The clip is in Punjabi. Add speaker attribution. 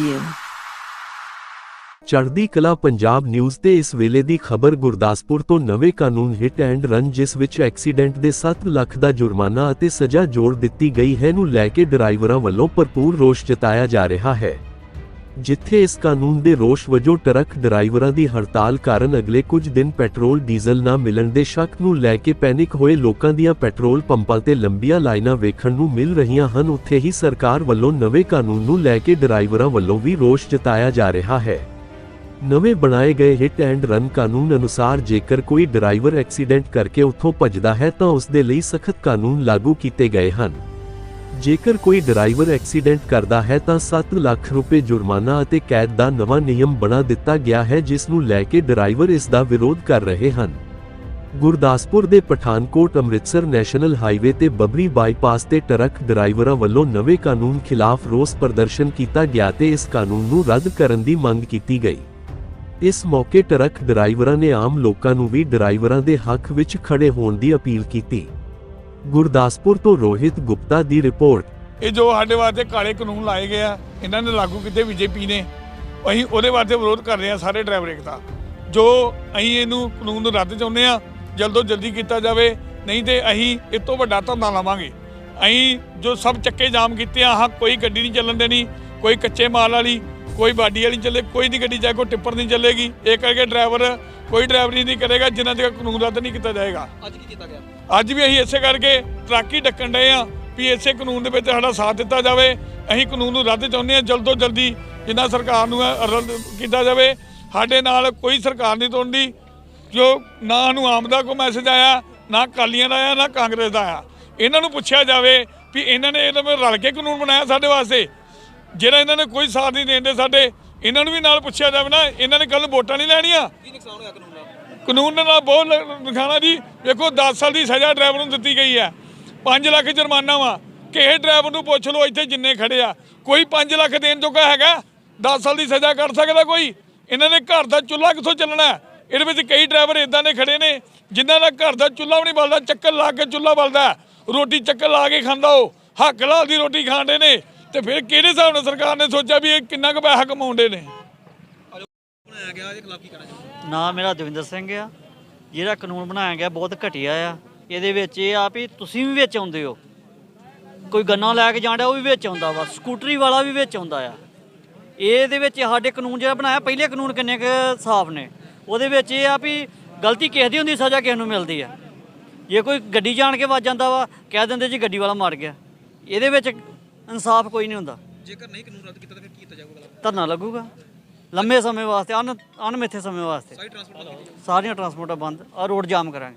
Speaker 1: review.
Speaker 2: ਚੜ੍ਹਦੀ ਕਲਾ ਪੰਜਾਬ ਨਿਊਜ਼ ਤੇ ਇਸ ਵੇਲੇ ਦੀ ਖਬਰ ਗੁਰਦਾਸਪੁਰ ਤੋਂ ਨਵੇਂ ਕਾਨੂੰਨ ਹਿੱਟ ਐਂਡ ਰਨ, ਜਿਸ ਵਿੱਚ ਐਕਸੀਡੈਂਟ ਦੇ 7 ਲੱਖ ਦਾ ਜੁਰਮਾਨਾ ਅਤੇ ਸਜ਼ਾ ਜੋੜ ਦਿੱਤੀ ਗਈ ਹੈ, ਨੂੰ ਲੈ ਕੇ ਡਰਾਈਵਰਾਂ ਵੱਲੋਂ ਭਰਪੂਰ ਰੋਸ ਜਤਾਇਆ ਜਾ ਰਿਹਾ ਹੈ ਜਿੱਥੇ ਇਸ ਕਾਨੂੰਨ ਦੇ ਰੋਸ ਵਜੋਂ ਟਰੱਕ ਡਰਾਈਵਰਾਂ ਦੀ ਹੜਤਾਲ ਕਾਰਨ ਅਗਲੇ ਕੁਝ ਦਿਨ ਪੈਟਰੋਲ, ਡੀਜ਼ਲ ਨਾ ਮਿਲਣ ਦੇ ਸ਼ੱਕ ਨੂੰ ਲੈ ਕੇ ਪੈਨਿਕ ਹੋਏ ਲੋਕਾਂ ਦੀਆਂ ਪੈਟਰੋਲ ਪੰਪਾਂ ਤੇ ਲੰਬੀਆਂ ਲਾਈਨਾਂ ਵੇਖਣ ਨੂੰ ਮਿਲ ਰਹੀਆਂ ਹਨ, ਉੱਥੇ ਹੀ ਸਰਕਾਰ ਵੱਲੋਂ ਨਵੇਂ ਕਾਨੂੰਨ ਨੂੰ ਲੈ ਕੇ ਡਰਾਈਵਰਾਂ ਵੱਲੋਂ ਵੀ ਰੋਸ ਜਤਾਇਆ ਜਾ ਰਿਹਾ ਹੈ। ਨਵੇਂ ਬਣਾਏ ਗਏ ਹਿੱਟ ਐਂਡ ਰਨ ਕਾਨੂੰਨ ਅਨੁਸਾਰ ਜੇਕਰ ਕੋਈ ਡਰਾਈਵਰ ਐਕਸੀਡੈਂਟ ਕਰਕੇ ਉੱਥੋਂ ਭੱਜਦਾ ਹੈ ਤਾਂ ਉਸ ਦੇ ਲਈ ਸਖਤ ਕਾਨੂੰਨ ਲਾਗੂ ਕੀਤੇ ਗਏ ਹਨ। ਜੇਕਰ ਕੋਈ ਡਰਾਈਵਰ ਐਕਸੀਡੈਂਟ ਕਰਦਾ ਹੈ ਤਾਂ 7 ਲੱਖ ਰੁਪਏ ਜੁਰਮਾਨਾ ਅਤੇ ਕੈਦ ਦਾ ਨਵਾਂ ਨਿਯਮ ਬਣਾ ਦਿੱਤਾ ਗਿਆ ਹੈ, ਜਿਸ ਨੂੰ ਲੈ ਕੇ ਡਰਾਈਵਰ ਇਸ ਦਾ ਵਿਰੋਧ ਕਰ ਰਹੇ ਹਨ। ਗੁਰਦਾਸਪੁਰ ਦੇ ਪਠਾਨਕੋਟ ਅੰਮ੍ਰਿਤਸਰ ਨੈਸ਼ਨਲ ਹਾਈਵੇ ਤੇ ਬਬਰੀ ਬਾਈਪਾਸ ਤੇ ਟਰੱਕ ਡਰਾਈਵਰਾਂ ਵੱਲੋਂ ਨਵੇਂ ਕਾਨੂੰਨ ਖਿਲਾਫ ਰੋਸ ਪ੍ਰਦਰਸ਼ਨ ਕੀਤਾ ਗਿਆ ਤੇ ਇਸ ਕਾਨੂੰਨ ਨੂੰ ਰੱਦ ਕਰਨ ਦੀ ਮੰਗ ਕੀਤੀ ਗਈ। ਇਸ ਮੌਕੇ ਟਰੱਕ ਡਰਾਈਵਰਾਂ ਨੇ ਆਮ ਲੋਕਾਂ ਨੂੰ ਵੀ ਡਰਾਈਵਰਾਂ ਦੇ ਹੱਕ ਵਿੱਚ ਖੜੇ ਹੋਣ ਦੀ ਅਪੀਲ ਕੀਤੀ। ਗੁਰਦਾਸਪੁਰ ਤੋਂ ਰੋਹਿਤ ਗੁਪਤਾ ਦੀ ਰਿਪੋਰਟ।
Speaker 3: ਇਹ ਜੋ ਸਾਡੇ ਵਾਸਤੇ ਕਾਲੇ ਕਾਨੂੰਨ ਲਾਏ ਗਏ ਆ, ਇਹਨਾਂ ਨੇ ਲਾਗੂ ਕੀਤੇ ਬੀਜੇਪੀ ਨੇ। ਅਸੀਂ ਉਹਦੇ ਵਾਸਤੇ ਵਿਰੋਧ ਕਰ ਰਹੇ ਆ ਸਾਰੇ ਡਰਾਈਵਰ ਏਕਤਾ। ਜੋ ਅਸੀਂ ਇਹਨੂੰ ਕਾਨੂੰਨ ਨੂੰ ਰੱਦ ਚਾਹੁੰਦੇ ਆ, ਜਲਦੋਂ ਜਲਦੀ ਕੀਤਾ ਜਾਵੇ, ਨਹੀਂ ਤੇ ਅਸੀਂ ਇਸ ਤੋਂ ਵੱਡਾ ਧਰਨਾ ਲਾਵਾਂਗੇ। ਅਸੀਂ ਜੋ ਸਭ ਚੱਕੇ ਜਾਮ ਕੀਤੇ ਆ ਹਾਂ ਕੋਈ ਗੱਡੀ ਨਹੀਂ ਚੱਲਣ ਦੇਣੀ, ਕੋਈ ਕੱਚੇ ਮਾਲ ਵਾਲੀ ਕੋਈ ਬਾਡੀ ਵਾਲੀ ਚੱਲੇ ਕੋਈ ਦੀ ਗੱਡੀ ਚਾਹੇ ਕੋਈ ਟਿੱਪਰ ਨਹੀਂ ਚੱਲੇਗੀ। ਇਹ ਕਰਕੇ ਡਰਾਈਵਰ ਕੋਈ ਡਰਾਈਵਰੀ ਨਹੀਂ ਕਰੇਗਾ ਜਿਨ੍ਹਾਂ ਤੱਕ ਕਾਨੂੰਨ ਰੱਦ ਨਹੀਂ ਕੀਤਾ ਜਾਏਗਾ।
Speaker 4: ਅੱਜ ਕੀ ਕੀਤਾ ਗਿਆ?
Speaker 3: ਅੱਜ ਵੀ ਅਸੀਂ ਇਸੇ ਕਰਕੇ ਟਰੱਕ ਹੀ ਡੱਕਣ ਡਏ ਆ ਵੀ ਇਸੇ ਕਾਨੂੰਨ ਦੇ ਵਿੱਚ ਸਾਡਾ ਸਾਥ ਦਿੱਤਾ ਜਾਵੇ। ਅਸੀਂ ਕਾਨੂੰਨ ਨੂੰ ਰੱਦ ਚਾਹੁੰਦੇ ਆ ਜਲਦ ਤੋਂ ਜਲਦੀ ਜਿੰਨਾ ਸਰਕਾਰ ਨੂੰ ਰੱਦ ਕੀਤਾ ਜਾਵੇ। ਸਾਡੇ ਨਾਲ ਕੋਈ ਸਰਕਾਰ ਨਹੀਂ ਤੋੜਦੀ ਜੋ ਨਾ ਸਾਨੂੰ ਆਮ ਦਾ ਕੋਈ ਮੈਸੇਜ ਆਇਆ ਨਾ ਕਾਲੀਆਂ ਦਾ ਆਇਆ ਨਾ ਕਾਂਗਰਸ ਦਾ ਆਇਆ। ਇਹਨਾਂ ਨੂੰ ਪੁੱਛਿਆ ਜਾਵੇ ਵੀ ਇਹਨਾਂ ਨੇ ਇਹਦੇ ਵਿੱਚ ਰਲ ਕੇ ਕਾਨੂੰਨ ਬਣਾਇਆ ਸਾਡੇ ਵਾਸਤੇ। ਜਿਹੜਾ ਇਹਨਾਂ ਨੇ ਕੋਈ ਸਾਥ ਨਹੀਂ ਦੇਂਦੇ ਸਾਡੇ ਇਹਨਾਂ ਨੂੰ ਵੀ ਨਾਲ ਪੁੱਛਿਆ ਜਾਵੇ ਨਾ ਇਹਨਾਂ ਨੇ ਕੱਲ ਵੋਟਾਂ ਨਹੀਂ ਲੈਣੀਆਂ।
Speaker 4: ਕੀ ਨੁਕਸਾਨ ਹੋਇਆ ਕਾਨੂੰਨ ਦਾ?
Speaker 3: ਕਾਨੂੰਨ ਦੇ ਨਾਲ ਬਹੁਤ ਲਿਖਾਣਾ ਜੀ। ਵੇਖੋ 10 ਸਾਲ ਦੀ ਸਜ਼ਾ ਡਰਾਈਵਰ ਨੂੰ ਦਿੱਤੀ ਗਈ ਹੈ। 5 ਲੱਖ ਜੁਰਮਾਨਾ ਵਾ। ਕਿਸੇ ਡਰਾਈਵਰ ਨੂੰ ਪੁੱਛ ਲਓ ਇੱਥੇ ਜਿੰਨੇ ਖੜੇ ਆ। ਕੋਈ 5 ਲੱਖ ਦੇਣ ਜੋਗਾ ਹੈਗਾ? 10 ਸਾਲ ਦੀ ਸਜ਼ਾ ਕਰ ਸਕਦਾ ਕੋਈ? ਇਹਨਾਂ ਨੇ ਘਰ ਦਾ ਚੁੱਲ੍ਹਾ ਕਿੱਥੋਂ ਚੱਲਣਾ? ਇਹਦੇ ਵਿੱਚ ਕਈ ਡਰਾਈਵਰ ਇਦਾਂ ਦੇ ਖੜੇ ਨੇ ਜਿਨ੍ਹਾਂ ਦਾ ਘਰ ਦਾ ਚੁੱਲ੍ਹਾ ਵੀ ਨਹੀਂ ਬਲਦਾ ਚੱਕਰ ਲਾ ਕੇ ਚੁੱਲ੍ਹਾ ਬਲਦਾ। ਰੋਟੀ ਚੱਕਰ ਲਾ ਕੇ ਖਾਂਦਾ ਉਹ। ਹੱਕ ਲਾਲ ਦੀ ਰੋਟੀ ਖਾਂਦੇ ਨੇ। ਤੇ ਫਿਰ ਕਿਹੜੇ ਹਿਸਾਬ ਨਾਲ ਸਰਕਾਰ ਨੇ ਸੋਚਿਆ ਵੀ ਇਹ ਕਿੰਨਾ ਕੁ ਪੈਸਾ ਕਮਾਉਂਦੇ ਨੇ?
Speaker 4: ਬਣਾਇਆ ਗਿਆ ਇਹਦੇ ਖਿਲਾਫ ਕੀ ਕਰਨਾ ਚਾਹੁੰਦੇ
Speaker 5: ਨਾਮ ਮੇਰਾ ਦਵਿੰਦਰ ਸਿੰਘ ਆ, ਜਿਹੜਾ ਕਾਨੂੰਨ ਬਣਾਇਆ ਗਿਆ ਬਹੁਤ ਘਟੀਆ ਆ। ਇਹਦੇ ਵਿੱਚ ਇਹ ਆ ਵੀ ਤੁਸੀਂ ਵੀ ਵਿੱਚ ਆਉਂਦੇ ਹੋ। ਕੋਈ ਗੰਨਾ ਲੈ ਕੇ ਜਾਂਦਾ, ਉਹ ਵੀ ਵਿੱਚ ਆਉਂਦਾ ਵਾ। ਸਕੂਟਰੀ ਵਾਲਾ ਵੀ ਵਿੱਚ ਆਉਂਦਾ ਆ। ਇਹਦੇ ਵਿੱਚ ਸਾਡੇ ਕਾਨੂੰਨ ਜਿਹੜਾ ਬਣਾਇਆ, ਪਹਿਲੇ ਕਾਨੂੰਨ ਕਿੰਨੇ ਕੁ ਸਾਫ਼ ਨੇ। ਉਹਦੇ ਵਿੱਚ ਇਹ ਆ ਵੀ ਗਲਤੀ ਕਿਸੇ ਦੀ ਹੁੰਦੀ, ਸਜ਼ਾ ਕਿਸੇ ਨੂੰ ਮਿਲਦੀ ਆ। ਜੇ ਕੋਈ ਗੱਡੀ ਜਾਣ ਕੇ ਵੱਜ ਜਾਂਦਾ ਵਾ, ਕਹਿ ਦਿੰਦੇ ਜੀ ਗੱਡੀ ਵਾਲਾ ਮਾਰ ਗਿਆ। ਇਹਦੇ ਵਿੱਚ ਇਨਸਾਫ ਕੋਈ ਨਹੀਂ ਹੁੰਦਾ।
Speaker 4: ਜੇਕਰ ਨਹੀਂ ਕਾਨੂੰਨ ਰੱਦ ਕੀਤਾ ਤਾਂ ਫਿਰ ਕੀ ਕੀਤਾ ਜਾਊਗਾ
Speaker 5: ਧਰਨਾ ਲੱਗੂਗਾ। ਲੰਮੇ ਸਮੇਂ ਵਾਸਤੇ ਅਨ ਅਣਮਿੱਥੇ ਸਮੇਂ ਵਾਸਤੇ।
Speaker 4: ਸਾਰੀ ਟਰਾਂਸਪੋਰਟ
Speaker 5: ਸਾਰੀਆਂ ਟਰਾਂਸਪੋਰਟਾਂ ਬੰਦ ਆ ਰੋਡ ਜਾਮ ਕਰਾਂਗੇ।